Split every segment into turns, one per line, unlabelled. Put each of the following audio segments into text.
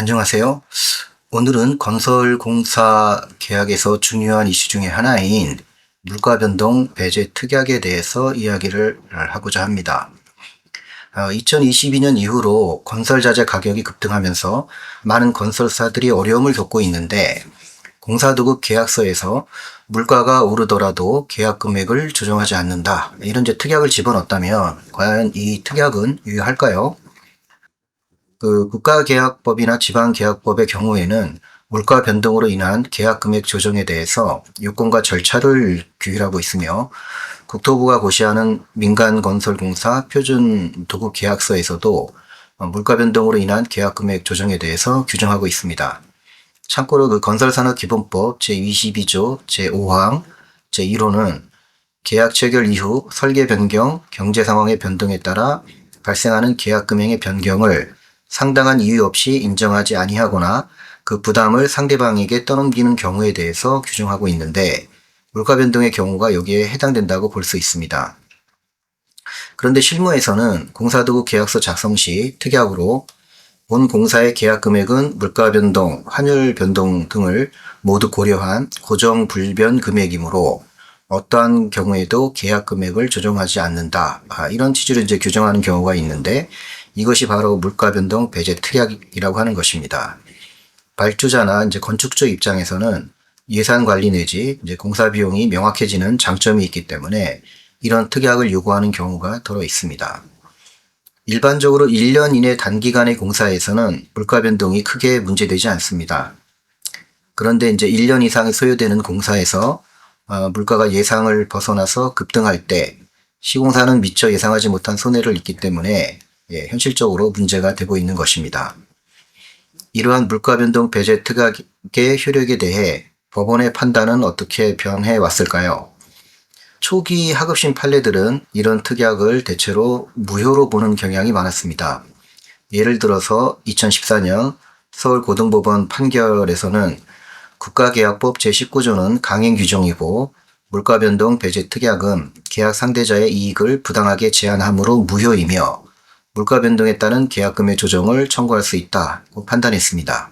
안녕하세요. 오늘은 건설공사 계약에서 중요한 이슈 중에 하나인 물가 변동 배제 특약에 대해서 이야기를 하고자 합니다. 2022년 이후로 건설자재 가격이 급등하면서 많은 건설사들이 어려움을 겪고 있는데 공사도급 계약서에서 물가가 오르더라도 계약 금액을 조정하지 않는다. 이런 이제 특약을 집어넣었다면 과연 이 특약은 유효할까요? 그 국가계약법이나 지방계약법의 경우에는 물가 변동으로 인한 계약 금액 조정에 대해서 요건과 절차를 규율하고 있으며 국토부가 고시하는 민간 건설공사 표준 도급 계약서에서도 물가 변동으로 인한 계약 금액 조정에 대해서 규정하고 있습니다. 참고로 그 건설산업기본법 제22조 제5항 제1호는 계약 체결 이후 설계 변경, 경제 상황의 변동에 따라 발생하는 계약 금액의 변경을 상당한 이유 없이 인정하지 아니하거나 그 부담을 상대방에게 떠넘기는 경우에 대해서 규정하고 있는데 물가 변동의 경우가 여기에 해당된다고 볼 수 있습니다. 그런데 실무에서는 공사도구 계약서 작성 시 특약으로 본 공사의 계약 금액은 물가 변동, 환율 변동 등을 모두 고려한 고정 불변 금액이므로 어떠한 경우에도 계약 금액을 조정하지 않는다. 아, 이런 취지로 이제 규정하는 경우가 있는데 이것이 바로 물가 변동 배제 특약이라고 하는 것입니다. 발주자나 이제 건축주 입장에서는 예산 관리 내지 이제 공사 비용이 명확해지는 장점이 있기 때문에 이런 특약을 요구하는 경우가 더러 있습니다. 일반적으로 1년 이내 단기간의 공사에서는 물가 변동이 크게 문제되지 않습니다. 그런데 이제 1년 이상이 소요되는 공사에서 어, 물가가 예상을 벗어나서 급등할 때 시공사는 미처 예상하지 못한 손해를 입기 때문에 예, 현실적으로 문제가 되고 있는 것입니다. 이러한 물가 변동 배제 특약의 효력에 대해 법원의 판단은 어떻게 변해 왔을까요? 초기 하급심 판례들은 이런 특약을 대체로 무효로 보는 경향이 많았습니다. 예를 들어서 2014년 서울고등법원 판결에서는 국가계약법 제19조는 강행 규정이고 물가변동 배제 특약은 계약 상대자의 이익을 부당하게 제한함으로 무효이며 물가 변동에 따른 계약금의 조정을 청구할 수 있다고 판단했습니다.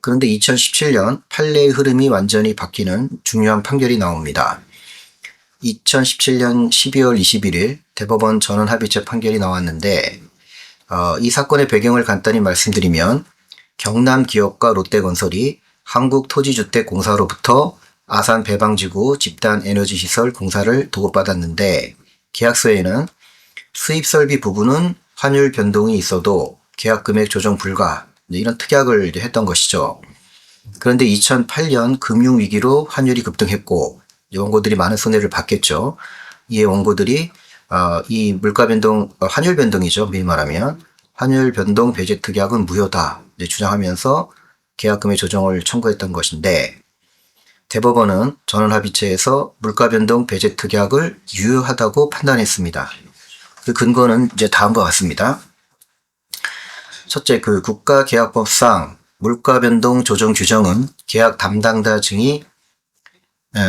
그런데 2017년 판례의 흐름이 완전히 바뀌는 중요한 판결이 나옵니다. 2017년 12월 21일 대법원 전원 합의체 판결이 나왔는데 어, 이 사건의 배경을 간단히 말씀드리면 경남 기업과 롯데건설이 한국토지주택공사로부터 아산 배방지구 집단 에너지 시설 공사를 도급받았는데 계약서에는 수입 설비 부분은 환율 변동이 있어도 계약 금액 조정 불가 이런 특약을 했던 것이죠. 그런데 2008년 금융 위기로 환율이 급등했고 원고들이 많은 손해를 봤겠죠. 이에 원고들이 어, 이 물가 변동, 어, 환율 변동이죠. 미리 말하면 환율 변동 배제 특약은 무효다 주장하면서 계약금의 조정을 청구했던 것인데 대법원은 전원합의체에서 물가 변동 배제 특약을 유효하다고 판단했습니다. 그 근거는 이제 다음과 같습니다. 첫째, 그 국가계약법상 물가 변동 조정 규정은 계약 담당자 등이 에,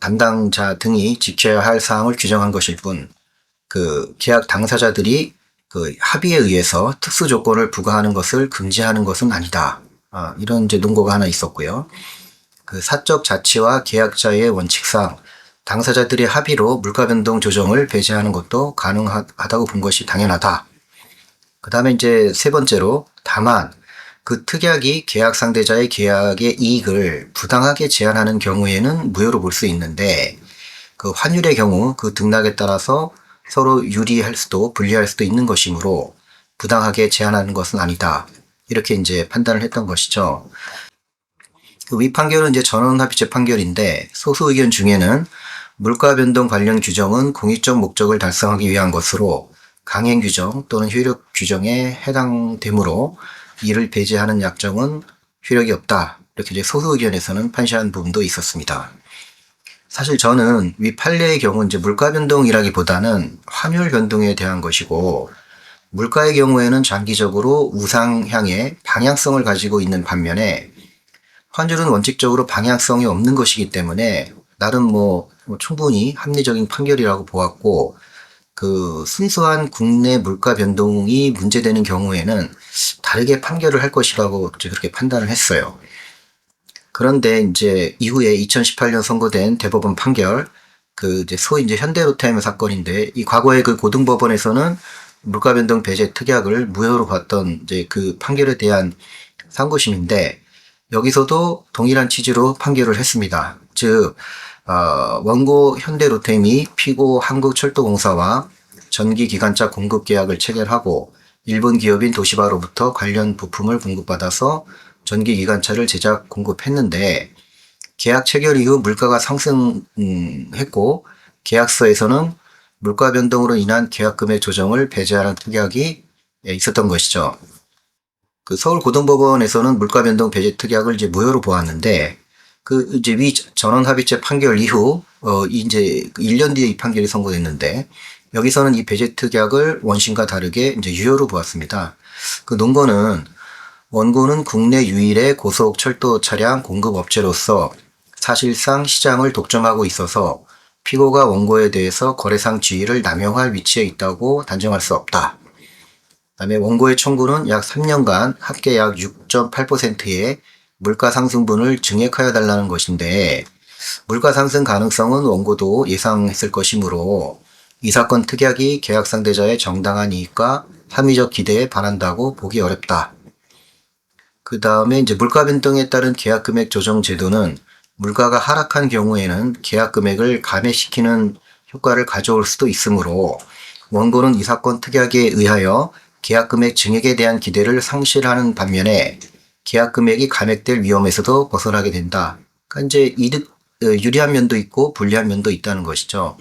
담당자 등이 지켜야 할 사항을 규정한 것일 뿐, 그 계약 당사자들이 그 합의에 의해서 특수 조건을 부과하는 것을 금지하는 것은 아니다. 아, 이런 이제 논거가 하나 있었고요. 그 사적 자치와 계약자의 원칙상 당사자들의 합의로 물가 변동 조정을 배제하는 것도 가능하다고 본 것이 당연하다. 그 다음에 이제 세 번째로 다만 그 특약이 계약 상대자의 계약의 이익을 부당하게 제한하는 경우에는 무효로 볼 수 있는데 그 환율의 경우 그 등락에 따라서 서로 유리할 수도 불리할 수도 있는 것이므로 부당하게 제한하는 것은 아니다. 이렇게 이제 판단을 했던 것이죠. 그 위 판결은 이제 전원합의체 판결인데 소수 의견 중에는 물가 변동 관련 규정은 공익적 목적을 달성하기 위한 것으로 강행 규정 또는 효력 규정에 해당되므로 이를 배제하는 약정은 효력이 없다. 이렇게 이제 소수 의견에서는 판시한 부분도 있었습니다. 사실 저는 위 판례의 경우 이제 물가 변동이라기보다는 환율 변동에 대한 것이고 물가의 경우에는 장기적으로 우상향의 방향성을 가지고 있는 반면에 환율은 원칙적으로 방향성이 없는 것이기 때문에 나름 뭐, 뭐 충분히 합리적인 판결이라고 보았고 그 순수한 국내 물가 변동이 문제되는 경우에는 다르게 판결을 할 것이라고 그렇게 판단을 했어요. 그런데 이제 이후에 2018년 선고된 대법원 판결, 그 이제 소위 이제 현대로템 사건인데 이 과거에 그 고등법원에서는 물가 변동 배제 특약을 무효로 봤던 이제 그 판결에 대한 상고심인데 여기서도 동일한 취지로 판결을 했습니다. 즉 어, 원고 현대로템이 피고 한국철도공사와 전기기관차 공급 계약을 체결하고 일본 기업인 도시바로부터 관련 부품을 공급받아서 전기기관차를 제작 공급했는데 계약 체결 이후 물가가 상승했고 계약서에서는 물가 변동으로 인한 계약금의 조정을 배제하는 특약이 있었던 것이죠. 그 서울고등법원에서는 물가 변동 배제 특약을 이제 무효로 보았는데 그 이제 위 전원 합의체 판결 이후 어 이제 1년 뒤에 이 판결이 선고됐는데 여기서는 이 배제 특약을 원심과 다르게 이제 유효로 보았습니다. 그 논거는 원고는 국내 유일의 고속 철도 차량 공급 업체로서 사실상 시장을 독점하고 있어서 피고가 원고에 대해서 거래상 지위를 남용할 위치에 있다고 단정할 수 없다. 그다음에 원고의 청구는 약 3년간 합계 약 6.8%의 물가 상승분을 증액하여 달라는 것인데 물가 상승 가능성은 원고도 예상했을 것이므로 이 사건 특약이 계약 상대자의 정당한 이익과 합리적 기대에 반한다고 보기 어렵다. 그 다음에 이제 물가 변동에 따른 계약 금액 조정 제도는 물가가 하락한 경우에는 계약 금액을 감액시키는 효과를 가져올 수도 있으므로 원고는 이 사건 특약에 의하여 계약 금액 증액에 대한 기대를 상실하는 반면에 계약 금액이 감액될 위험에서도 벗어나게 된다. 그러니까 이제 이득 어, 유리한 면도 있고 불리한 면도 있다는 것이죠.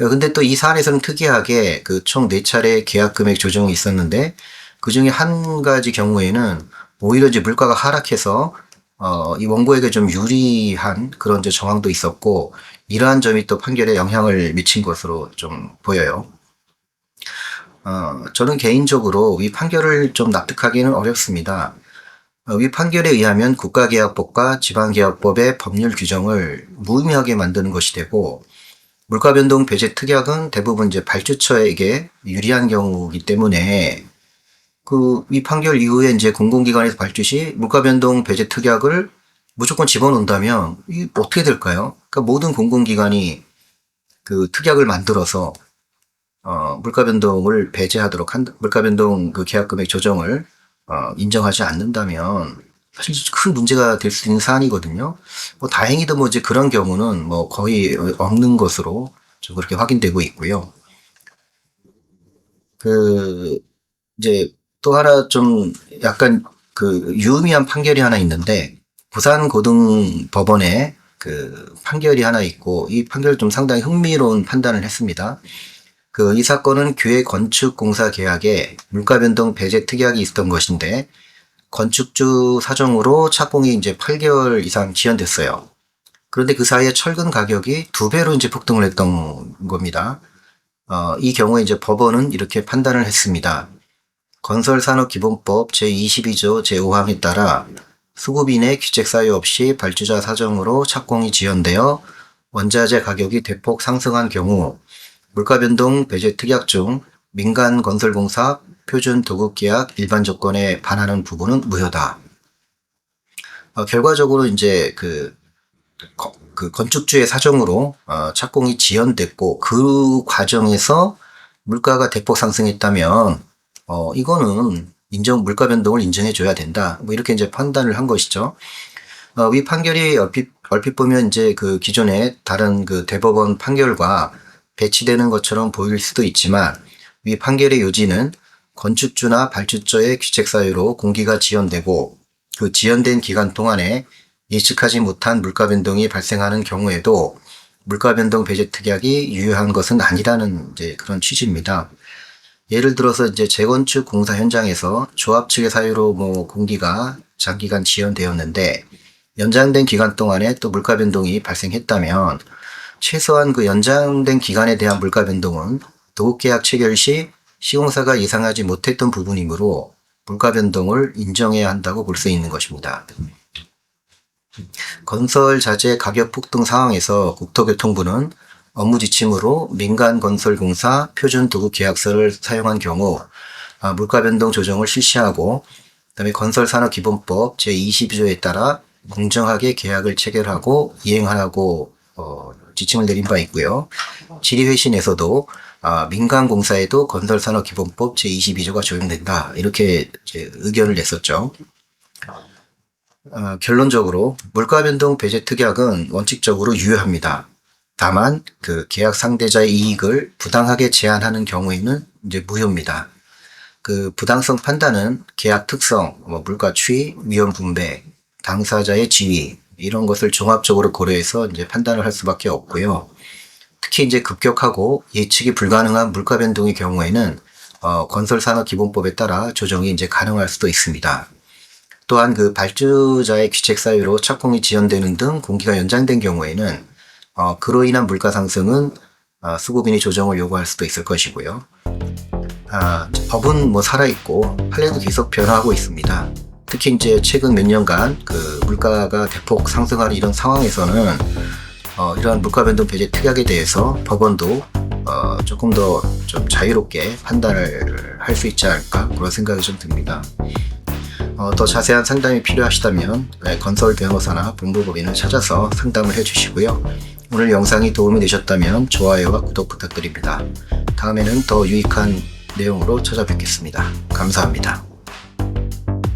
어, 근데 또 이 사안에서는 특이하게 그 총 네 차례 계약 금액 조정이 있었는데 그 중에 한 가지 경우에는 오히려 이제 물가가 하락해서 어, 이 원고에게 좀 유리한 그런 이제 정황도 있었고 이러한 점이 또 판결에 영향을 미친 것으로 좀 보여요. 어, 저는 개인적으로 이 판결을 좀 납득하기는 어렵습니다. 어, 위 판결에 의하면 국가계약법과 지방계약법의 법률 규정을 무의미하게 만드는 것이 되고 물가변동 배제 특약은 대부분 이제 발주처에게 유리한 경우이기 때문에 그이 판결 이후에 이제 공공기관에서 발주 시 물가변동 배제 특약을 무조건 집어넣는다면 이 어떻게 될까요? 그러니까 모든 공공기관이 그 특약을 만들어서 어, 물가 변동을 배제하도록 한 물가 변동 그 계약 금액 조정을 어, 인정하지 않는다면 사실 큰 문제가 될 수 있는 사안이거든요. 뭐 다행히도 뭐 이제 그런 경우는 뭐 거의 없는 것으로 좀 그렇게 확인되고 있고요. 그 이제 또 하나 좀 약간 그 유의미한 판결이 하나 있는데 부산 고등법원에 그 판결이 하나 있고 이 판결 좀 상당히 흥미로운 판단을 했습니다. 그 이 사건은 교회 건축공사 계약에 물가 변동 배제 특약이 있었던 것인데 건축주 사정으로 착공이 이제 8개월 이상 지연됐어요. 그런데 그 사이에 철근 가격이 두 배로 이제 폭등을 했던 겁니다. 어, 이 경우에 이제 법원은 이렇게 판단을 했습니다. 건설산업기본법 제22조 제5항에 따라 수급인의 규책 사유 없이 발주자 사정으로 착공이 지연되어 원자재 가격이 대폭 상승한 경우 물가 변동 배제 특약 중 민간 건설공사 표준 도급 계약 일반 조건에 반하는 부분은 무효다. 어, 결과적으로 이제 그, 거, 그 건축주의 사정으로 어, 착공이 지연됐고 그 과정에서 물가가 대폭 상승했다면 어, 이거는 인정 물가 변동을 인정해 줘야 된다. 뭐 이렇게 이제 판단을 한 것이죠. 어, 위 판결이 얼핏, 얼핏 보면 이제 그 기존의 다른 그 대법원 판결과 배치되는 것처럼 보일 수도 있지만 위 판결의 요지는 건축주나 발주처의 규책 사유로 공기가 지연되고 그 지연된 기간 동안에 예측하지 못한 물가 변동이 발생하는 경우에도 물가 변동 배제 특약이 유효한 것은 아니라는 이제 그런 취지입니다. 예를 들어서 이제 재건축 공사 현장에서 조합 측의 사유로 뭐 공기가 장기간 지연되었는데 연장된 기간 동안에 또 물가 변동이 발생했다면 최소한 그 연장된 기간에 대한 물가 변동은 도급계약 체결 시 시공사가 예상하지 못했던 부분이므로 물가 변동을 인정해야 한다고 볼 수 있는 것입니다. 건설 자재 가격 폭등 상황에서 국토교통부는 업무 지침으로 민간 건설 공사 표준 도구 계약서를 사용한 경우 아, 물가 변동 조정을 실시하고 그다음에 건설산업기본법 제22조에 따라 공정하게 계약을 체결하고 이행하라고 어, 지침을 내린 바 있고요. 질의회신에서도 아, 민간공사에도 건설산업기본법 제22조가 적용된다 이렇게 의견을 냈었죠. 어, 결론적으로 물가 변동 배제 특약은 원칙적으로 유효합니다. 다만 그 계약 상대자의 이익을 부당하게 제한하는 경우에는 이제 무효입니다. 그 부당성 판단은 계약 특성, 뭐 물가 추이, 위험 분배, 당사자의 지위 이런 것을 종합적으로 고려해서 이제 판단을 할 수밖에 없고요. 특히 이제 급격하고 예측이 불가능한 물가 변동의 경우에는 어, 건설산업기본법에 따라 조정이 이제 가능할 수도 있습니다. 또한 그 발주자의 귀책 사유로 착공이 지연되는 등 공기가 연장된 경우에는 어, 그로 인한 물가 상승은 어, 수고빈이 조정을 요구할 수도 있을 것이고요. 아, 법은 뭐 살아있고 판례도 계속 변화하고 있습니다. 특히 이제 최근 몇 년간 그 물가가 대폭 상승하는 이런 상황에서는 어, 이러한 물가 변동 배제 특약에 대해서 법원도 어, 조금 더 좀 자유롭게 판단을 할 수 있지 않을까 그런 생각이 좀 듭니다. 어, 더 자세한 상담이 필요하시다면 네, 건설 변호사나 본부법인을 찾아서 상담을 해주시고요. 오늘 영상이 도움이 되셨다면 좋아요와 구독 부탁드립니다. 다음에는 더 유익한 내용으로 찾아뵙겠습니다. 감사합니다.